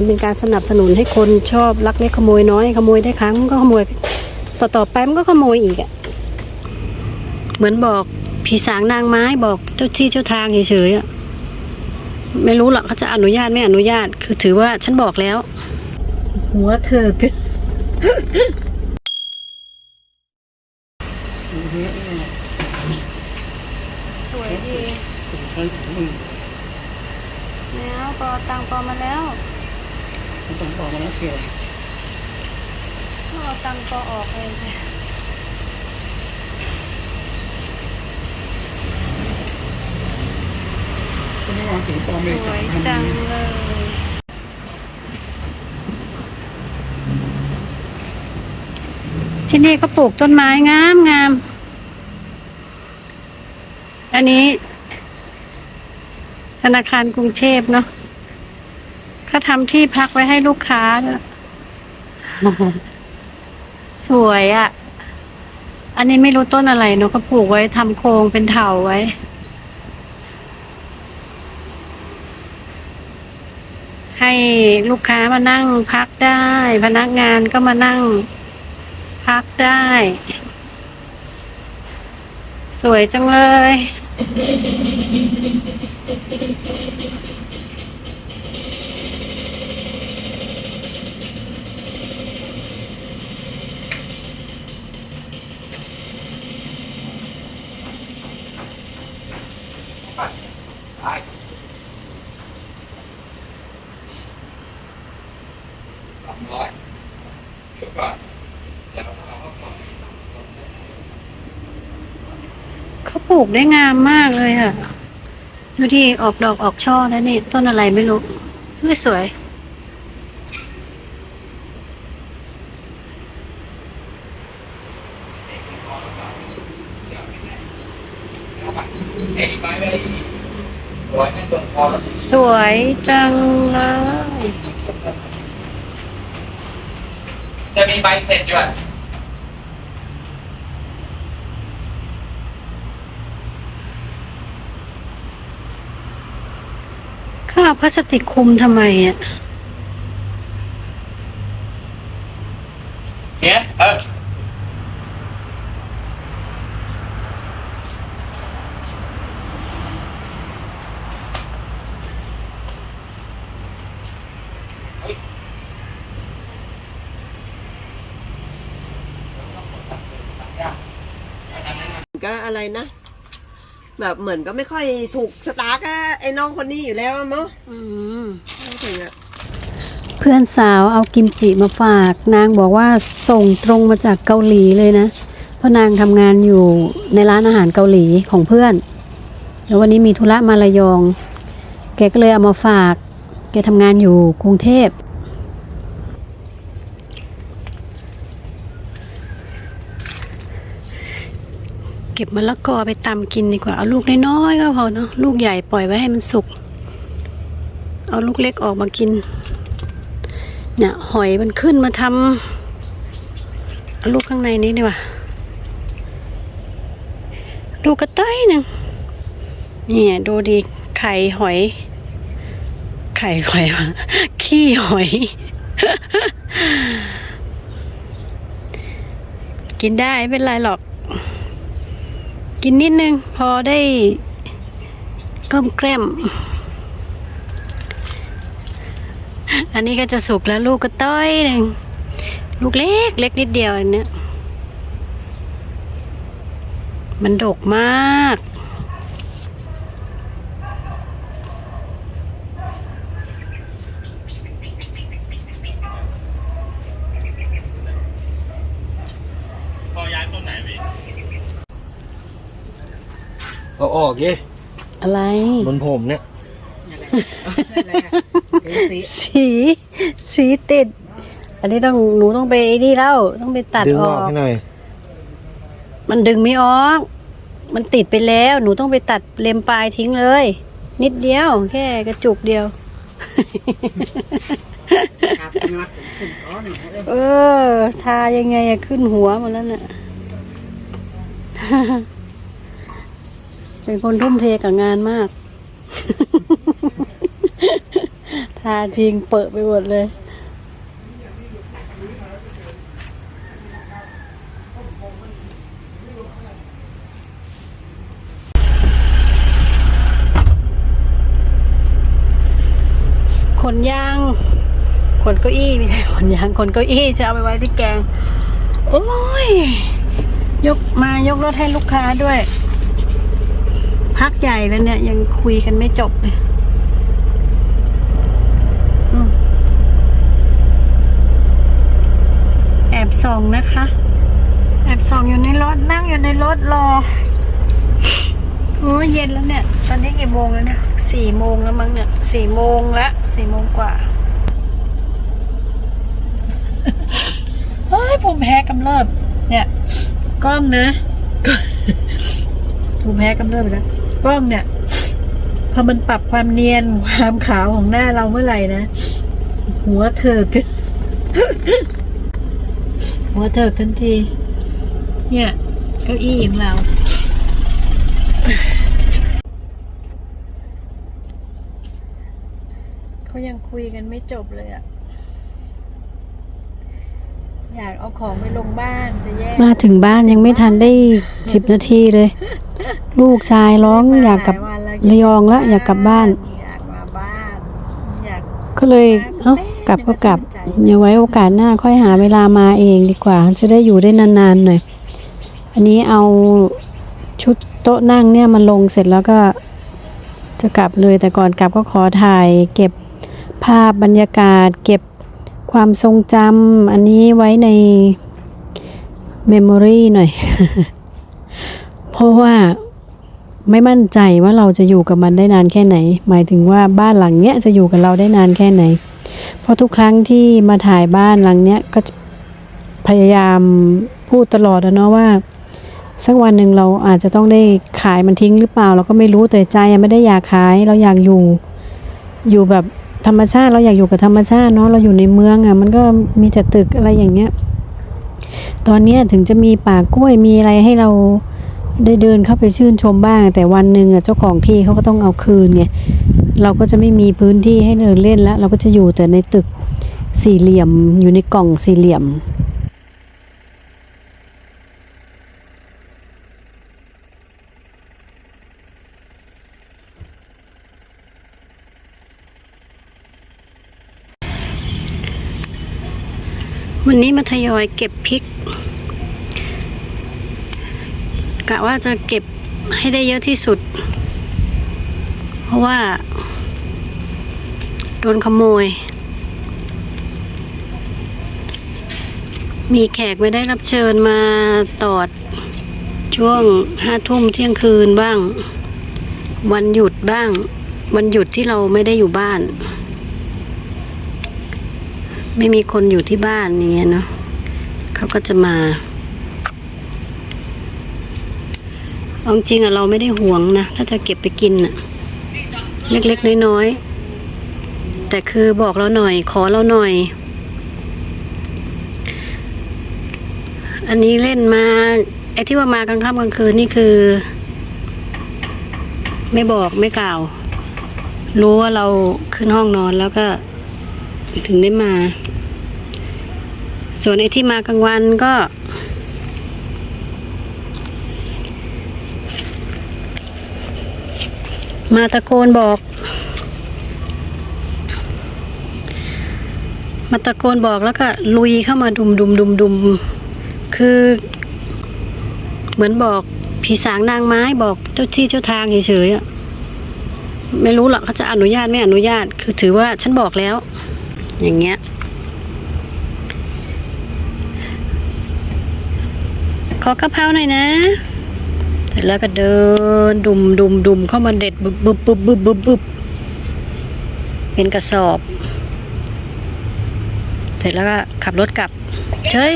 มันเป็นการสนับสนุนให้คนชอบลักเล็กขโมยน้อย ขโมยได้ครั้งก็ขโมย ต่อต่อๆไปมันก็ขโมยอีกอะเหมือนบอกผีสางนางไม้บอกเจ้าที่เจ้าทางเฉยๆอะไม่รู้หรอกเขาจะอนุญาตไม่อนุญาต คือถือว่าฉันบอกแล้ว หัวเธอเป็นสวยดีใช้ถุงมือแล้วปอตังปอมาแล้ว ผมต้องบอกมาแล้วเกี่ยวเอาตังปอออกเองค่ะก็ไม่วางถุงปลอมสเมวษายพันจังนี้เลย ที่นี่ก็ปลูกต้นไม้งามงาม อันนี้ ธนาคารกรุงเทพเนาะ เขาทำที่พักไว้ให้ลูกค้าด้วยสวยอะ่ะ อันนี้ไม่รู้ต้นอะไรเนาะเขาปลูกไว้ทำโครงเป็นเถาไว้ ให้ลูกค้ามานั่งพักได้ พนักงานก็มานั่ง พักได้ สวยจังเลย สามร้อยเดี๋ยวก่อนเดี๋ยวเราก็ก่อน เขาป ลูกได้งามมากเลยอะดูที่ออกดอกออกช่อแล้วนี่ต้นอะไรไม่รู้ สวยสวยเอ้ยไปไปร้อยแม่ตัวพอแล้วๆสวยจังเลยจะมีใบเสร็จอยู่ อะข้าวพลาสติกคลุมทำไมอะเนี่ยเออเฮ้ยก็อะไรนะ แบบเหมือนก็ไม่ค่อยถูกสตาร์กอะไอ้น้องคนนี้อยู่แล้วอะมั้งอืมพูดถึงอะเพื่อนสาวเอากิมจิมาฝาก นางบอกว่าส่งตรงมาจากเกาหลีเลยนะ เพราะนางทำงานอยู่ในร้านอาหารเกาหลีของเพื่อน แล้ววันนี้มีธุระมาระยอง แกก็เลยเอามาฝาก แกทำงานอยู่กรุงเทพ เก็บมะละกอไปตำกินดีกว่า เอาลูกน้อยๆก็พอเนาะลูกใหญ่ปล่อยไว้ให้มันสุก เอาลูกเล็กออกมากิน เนี่ยหอยมันขึ้นมาทำเอาลูกข้างในนี้ดีกว่าลูกกระต้อยหนึ่งเนี่ยดูดีไข่หอย ไข่หอยวะขี้หอย กินได้ไม่เป็นไรหรอก กินนิดนึง พอได้ก้มแกล้ม อันนี้ก็จะสุกแล้วลูกก็ต้อยหนึ่งลูกเล็กเล็กนิดเดียวอันเนี้ยมันดกมาก อาออกดิอะไร บนผมเนี่ย สีสีติด อันนี้ต้องหนูต้องไปไอ้นี่แล้วต้องไปตัดดึงออออกก ให้หน่อย มันดึงไม่ออก มันติดไปแล้ว หนูต้องไปตัดเล็มปลายทิ้งเลย นิดเดียว แค่กระจุกเดียวเออ ทายังไงอะขึ้นหัวหมาแล้วน่ะ เป็นคนทุ่มเทกับงานมาก ทาาจริงเปิดไปหมดเลยขนยางขนเก้าอี้ไม่ใช่ขนยางขนเก้าอี้จะเอาไปไว้ที่แกง โอ้ย ยกมายกรถให้ลูกค้าด้วย พักใหญ่แล้วเนี่ย ยังคุยกันไม่จบเลยอแอบส่องนะคะ แอบส่องอยู่ในรถนั่งอยู่ในรถรอโอ้เย็นแล้วเนี่ย ตอนนี้กี่โมงแล้วเนี่ยสี่โมงแล้วมั้งเนี่ยสี่โมงละสี่โมงกว่าเฮ้ยภูมิแพ้กำเริบเนี่ยกล้องนะภูมิแพ้กำเริบแล้ว กล้องเนี่ย พอมันปรับความเนียนความขาวของหน้าเราเมื่อไหร่นะ หัวเถิกหัวเถิกทันที เนี่ยเก้าอี้ของเราเขายังคุยกันไม่จบเลยอะอยากเอาของไปลงบ้านจะแย่มาถึงบ้านยังไม่ทันได้สิบนาทีเลย ลูกชายร้องอยากกลับหลวันแล้ระยองแล้วอยากกลับบ้าน อยากมาบ้านอยากก็เลยเอ้ากลับก็กลับอย่าไว้โอกาสหน้าค่อยหาเวลามาเองดีกว่า จะได้อยู่ได้นานๆหน่อย อันนี้เอาชุดโต๊ะนั่งเนี่ยมันลงเสร็จแล้วก็จะกลับเลยแต่ก่อนกลับก็ขอถ่าย เก็บภาพบรรยากาศ เก็บความทรงจำอันนี้ไว้ในเมมโมรีหน่อย เพราะว่า ไม่มั่นใจว่าเราจะอยู่กับมันได้นานแค่ไหน หมายถึงว่าบ้านหลังเนี้ยจะอยู่กับเราได้นานแค่ไหน เพราะทุกครั้งที่มาถ่ายบ้านหลังเนี้ยก็พยายามพูดตลอดนะเนาะว่าสักวันหนึ่งเราอาจจะต้องได้ขายมันทิ้งหรือเปล่า เราก็ไม่รู้แต่ใจยังไม่ได้อยากขายเราอยากอยู่ อยู่แบบธรรมชาติเราอยากอยู่กับธรรมชาติเนาะเราอยู่ในเมืองอะ่ะมันก็มีแต่ตึกอะไรอย่างเงี้ย ตอนเนี้ยถึงจะมีป่ากล้วยมีอะไรให้เรา ได้เดินเข้าไปชื่นชมบ้าง แต่วันหนึ่งอะเจ้าของที่เขาก็ต้องเอาคืนไงเราก็จะไม่มีพื้นที่ให้เดินเล่นแล้ว เราก็จะอยู่แต่ในตึกสี่เหลี่ยมอยู่ในกล่องสี่เหลี่ยมวันนี้มาทยอยเก็บพริก กะว่าจะเก็บให้ได้เยอะที่สุด เพราะว่า โดนขโมย มีแขกไม่ได้รับเชิญมาตอด ช่วงห้าทุ่มเที่ยงคืนบ้าง วันหยุดบ้าง วันหยุดที่เราไม่ได้อยู่บ้าน ไม่มีคนอยู่ที่บ้านอย่างเงี้ยเนาะเขาก็จะมา เอาจริงอะเราไม่ได้ห่วงนะ ถ้าจะเก็บไปกินอะเล็กๆน้อยๆ แต่คือบอกเราหน่อย ขอเราหน่อย อันนี้เล่นมาไอ้ที่ว่ามากลางค่ำกลางคืนนี่คือ ไม่บอกไม่กล่าว รู้ว่าเราขึ้นห้องนอนแล้วก็ถึงได้มา ส่วนไอ้ที่มากลางวันก็ มาตะโกนบอก มาตะโกนบอกแล้วก็ลุยเข้ามาดุมดุมดุมดุมคือ เหมือนบอกผีสางนางไม้บอกเจ้าที่เจ้าทางเฉยๆอะไม่รู้หรอกเขาจะอนุญาตไม่อนุญาต คือถือว่าฉันบอกแล้ว อย่างเงี้ยขอกระเพราหน่อยนะ ร็จแล้วก็เดินดุมดุมดุมเข้ามาเด็ดบึบบึบบึบบึบบึบบึบเป็นกระสอบ เสร็จแล้วก็ขับรถกลับเฉย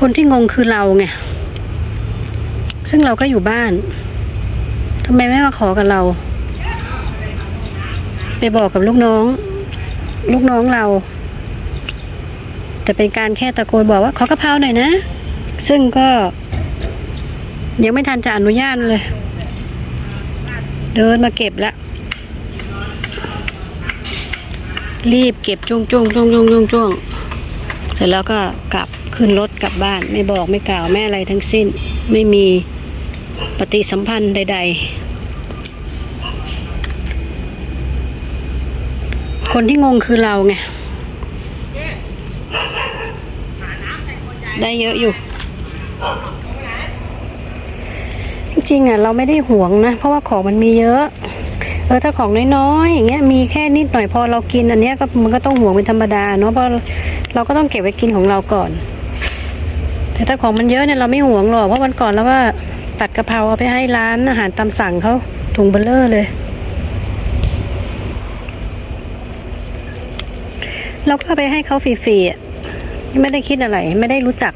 คนที่งงคือเราไงซึ่งเราก็อยู่บ้านทำไมไม่มาขอกับเรา ไปบอกกับลูกน้อง ลูกน้องเรา แต่เป็นการแค่ตะโกนบอกว่าขอกระเพราหน่อยนะ ซึ่งก็ ยังไม่ทันจะอนุญาตเลย เดินมาเก็บแล้ว รีบเก็บจุ้งจุ้งจุ้งจุ้งจุ้งจุ้งเสร็จแล้วก็กลับขึ้นรถกลับบ้าน ไม่บอกไม่กล่าวไม่อะไรทั้งสิ้น ไม่มีปฏิสัมพันธ์ใด ๆ คนที่งงคือเราไง ได้เยอะอยู่ ริงๆอะเราไม่ได้หวงนะ เพราะว่าของมันมีเยอะ เออถ้าของน้อยๆอย่างเงี้ยมีแค่นิดหน่อยพอเรากินอันเนี้ยก็มันก็ต้องห่วงเป็นธรรมดาเนาะเพราะเราก็ต้องเก็บไว้กินของเราก่อน แต่ถ้าของมันเยอะเนี่ยเราไม่ห่วงหรอกเพราะวันก่อนเราก็ตัดกะเพราเอาไปให้ร้านอาหารตามสั่งเขาถุงเบลเลอร์เลย เราก็ไปให้เขาฟรีๆไม่ได้คิดอะไร ไม่ได้รู้จัก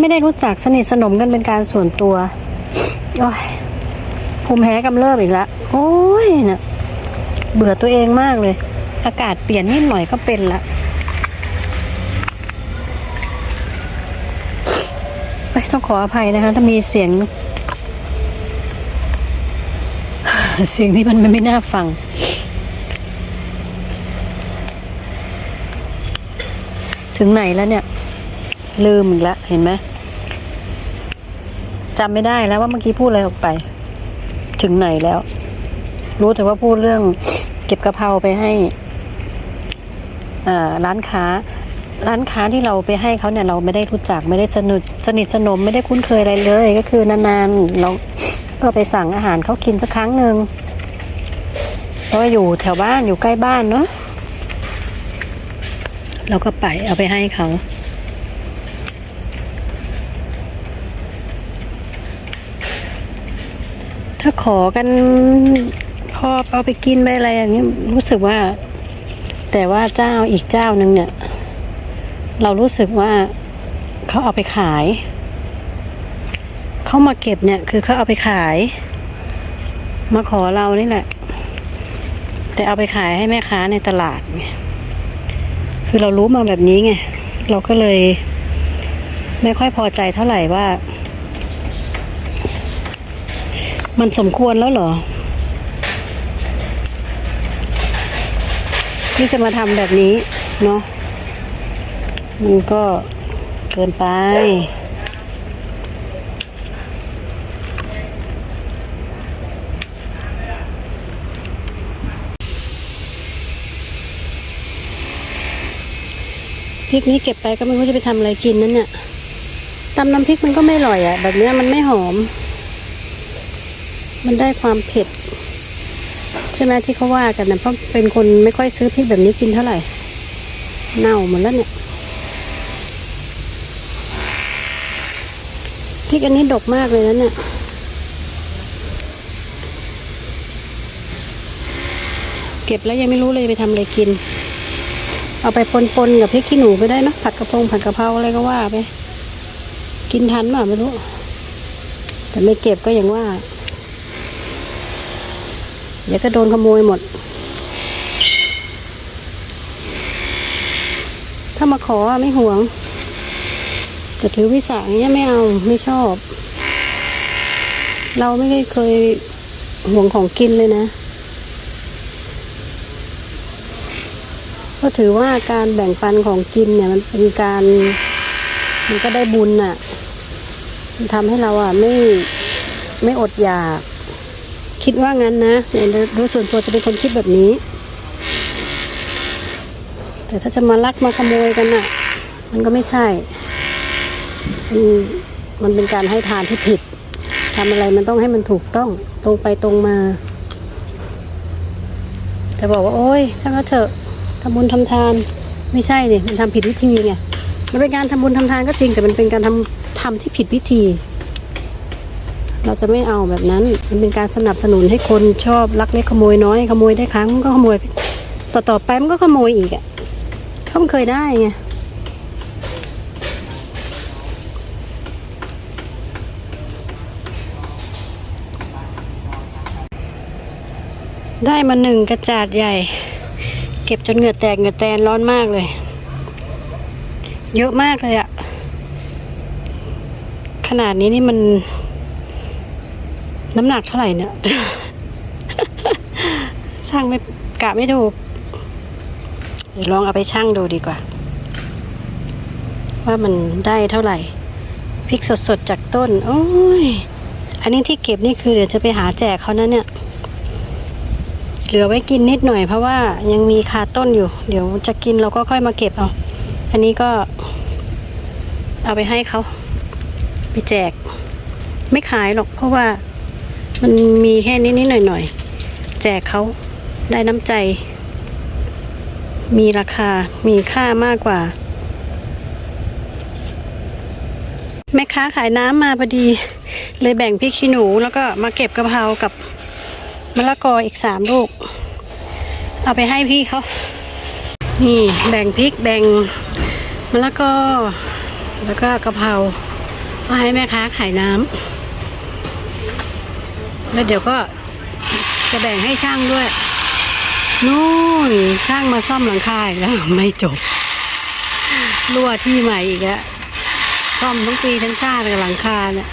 ไม่ได้รู้จักสนิทสนมกันเป็นการส่วนตัวโอ้ยภูมิแพ้กำเริบอีกแล้วโอ้ยเนะเบื่อตัวเองมากเลย อากาศเปลี่ยนนิดหน่อยก็เป็นละต้องขออภัยนะคะ ถ้ามีเสียง เสียงที่มันไม่น่าฟัง ถึงไหนแล้วเนี่ย ลืมอีกแล้วเห็นไหมจำไม่ได้แล้วว่าเมื่อกี้พูดอะไรออกไป ถึงไหนแล้ว รู้แต่ว่าพูดเรื่อง เก็บกระเพราไปให้อ่าร้านค้า ร้านค้าที่เราไปให้เขาเนี่ยเราไม่ได้รู้จักไม่ได้สนิทสนิทสนมไม่ได้คุ้นเคยอะไรเลย ก็คือนานๆเราก็ไปสั่งอาหารเขากินสักครั้งหนึ่งเพราะว่าอยู่แถวบ้านอยู่ใกล้บ้านเนาะเราก็ไปเอาไปให้เขา ถ้าขอกันพอเอาไปกินไปอะไรอย่างนี้รู้สึกว่า แต่ว่าเจ้าอีกเจ้าหนึ่งเนี่ย เรารู้สึกว่าเขาเอาไปขาย เขามาเก็บเนี่ย คือเขาเอาไปขาย มาขอเรานี่แหละ แต่เอาไปขายให้แม่ค้าในตลาดไงคือเรารู้มาแบบนี้ไงเราก็เลย ไม่ค่อยพอใจเท่าไหร่ว่า มันสมควรแล้วเหรอ ที่จะมาทำแบบนี้เนาะ มันก็เกินไปพริกนี้เก็บไปก็ไม่รู้จะไปทำอะไรกินนั่นเนี่ยตำน้ำพริกมันก็ไม่อร่อยอะ่ะ แบบเนี้มันไม่หอม มันได้ความเผ็ด ใช่ไหมที่เขาว่ากันนะเพราะเป็นคนไม่ค่อยซื้อพริกแบบนี้กินเท่าไหร่ เน่าหมดแล้วเนี่ยพริกอันนี้ดกมากเลยนะเนี่ยเก็บแล้วยังไม่รู้เลยไปทำอะไรกิน เอาไปปนๆกับพริกขี้หนูก็ได้นะผัดกระเพงผัดกะเพราอะไรก็ว่าไป กินทันเปล่าไม่รู้ แต่ไม่เก็บก็อย่างว่า เดี๋ยวก็โดนขโมยหมด ถ้ามาขอไม่ห่วง แต่ถือวิสาเงี้ยไม่เอาไม่ชอบ เราไม่ได้เคยห่วงของกินเลยนะก็ถือว่าการแบ่งปันของกินเนี่ยมันเป็นการ มันก็ได้บุญน่ะมันทำให้เราอะไม่ไม่อดอยาก คิดว่างั้นนะในโดยส่วนตัวจะเป็นคนคิดแบบนี้ แต่ถ้าจะมาลักมาขโมยกันน่ะ มันก็ไม่ใช่มันเป็นการให้ทานที่ผิดทำอะไรมันต้องให้มันถูกต้องตรงไปตรงมา จะบอกว่า โอ้ยช่างก็เถอะทำบุญทำทาน ไม่ใช่ดิมันทำผิดวิธีไงมันเป็นการทำบุญทำทานก็จริงแต่มันเป็นการทำทำที่ผิดวิธี เราจะไม่เอาแบบนั้น มันเป็นการสนับสนุนให้คนชอบลักเล็กขโมยน้อยขโมยได้ครั้งก็ขโมย ต่อต่อๆไปมันก็ขโมยอีกอะ่ะเขามันเคยได้ไงได้มาหนึ่งกระจาดใหญ่ เก็บจนเหงื่อแตกเหงื่อแตนร้อนมากเลย เยอะมากเลยอะขนาดนี้นี่มัน น้ำหนักเท่าไหร่เนี่ย ช่างไม่กะไม่ถูก เดี๋ยวลองเอาไปชั่งดูดีกว่า ว่ามันได้เท่าไหร่พริกสดๆจากต้น โอ้ย อันนี้ที่เก็บนี่คือเดี๋ยวจะไปหาแจกเขานะเนี่ย เหลือไว้กินนิดหน่อยเพราะว่ายังมีคาต้นอยู่ เดี๋ยวจะกินเราก็ค่อยมาเก็บเอา อันนี้ก็ เอาไปให้เขาไปแจก ไม่ขายหรอกเพราะว่า มันมีแค่นิดๆหน่อยแจกเขาได้น้ำใจ มีราคามีค่ามากกว่า แม่ค้าขายน้ำมาพอดี เลยแบ่งพริกขี้หนูแล้วก็มาเก็บกะเพรากับมะละกออีกสามลูก เอาไปให้พี่เขานี่แบ่งพริกแบ่งมะละกอแล้วก็กะเพราเอาให้แม่ค้าขายน้ำ แล้วเดี๋ยวก็จะแบ่งให้ช่างด้วยนู่นช่างมาซ่อมหลังคาอีกแล้วไม่จบรั่วที่ใหม่อีกแล้วซ่อมทั้งปีทั้งชาติกับหลังคาเนี่ย